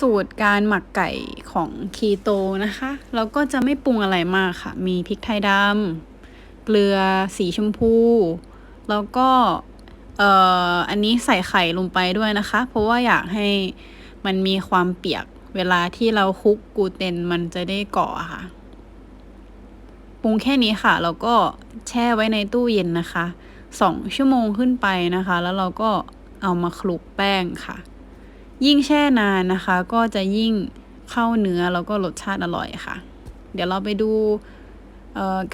สูตรการหมักไก่ของคีโตนะคะเราก็จะไม่ปรุงอะไรมากค่ะ มีพริกไทยดำเกลือสีชมพู แล้วก็เอ่ออันนี้ใส่ไข่ลงไปด้วยนะคะ เพราะว่าอยากให้มันมีความเปียกเวลาที่เราคลุกกูเตนมันจะได้เกาะค่ะ ปรุงแค่นี้ค่ะ แล้วก็แช่ไว้ในตู้เย็นนะคะสองชั่วโมงขึ้นไปนะคะ แล้วเราก็เอามาคลุกแป้งค่ะ ยิ่งแช่นานนะคะ ก็จะยิ่งเข้าเนื้อแล้วก็รสชาติอร่อยค่ะ เดี๋ยวเราไปดู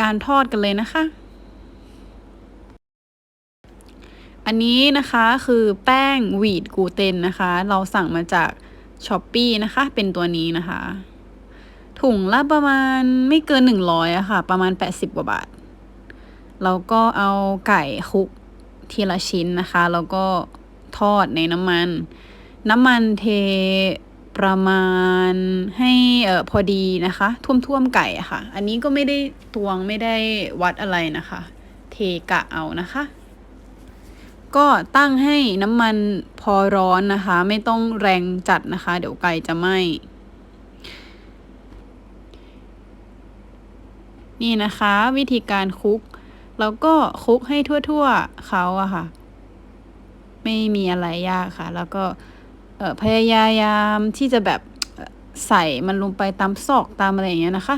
การทอดกันเลยนะคะ อันนี้นะคะคือแป้งวีดกูเตนนะคะ เราสั่งมาจากช้อปปีนะคะ เป็นตัวนี้นะคะ ถุงละประมาณไม่เกินหนึ่งร้อยอะค่ะ ประมาณแปดสิบกว่าบาทเราก็เอาไก่คลุกทีละชิ้นนะคะ แล้วก็ทอดในน้ำมัน น้ำมันเทประมาณให้เออพอดีนะคะ ท่วมๆไก่อะค่ะ อันนี้ก็ไม่ได้ตวงไม่ได้วัดอะไรนะคะ เทกะเอานะคะ ก็ตั้งให้น้ำมันพอร้อนนะคะ ไม่ต้องแรงจัดนะคะ เดี๋ยวไก่จะไหม้นี่นะคะวิธีการคลุก แล้วก็คลุกให้ทั่วๆเขาอะค่ะ ไม่มีอะไรยากค่ะ แล้วก็ เออพยายามที่จะแบบใส่มันลงไปตามซอกตามอะไรอย่างเงี้ยนะคะ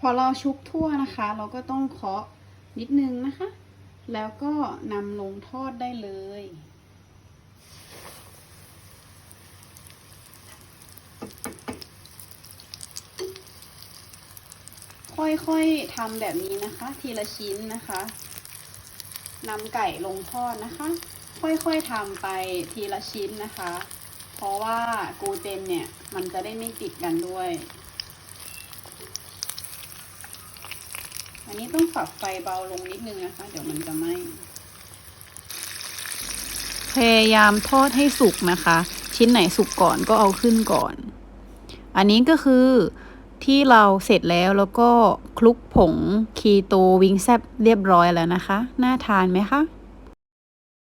พอเราชุบทั่วนะคะ เราก็ต้องเคาะนิดนึงนะคะ แล้วก็นำลงทอดได้เลยค่อยๆทำแบบนี้นะคะ ทีละชิ้นนะคะ นำไก่ลงทอดนะคะ ค่อยๆทำไปทีละชิ้นนะคะ เพราะว่ากูเตนเนี่ย มันจะได้ไม่ติดกันด้วย อันนี้ต้องปรับไฟเบาลงนิดนึงนะคะ เดี๋ยวมันจะไหม้พยายามทอดให้สุกนะคะ ชิ้นไหนสุกก่อนก็เอาขึ้นก่อน อันนี้ก็คือ ที่เราเสร็จแล้วแล้วก็คลุกผงคีโตวิงแซบเรียบร้อยแล้วนะคะ น่าทานไหมคะ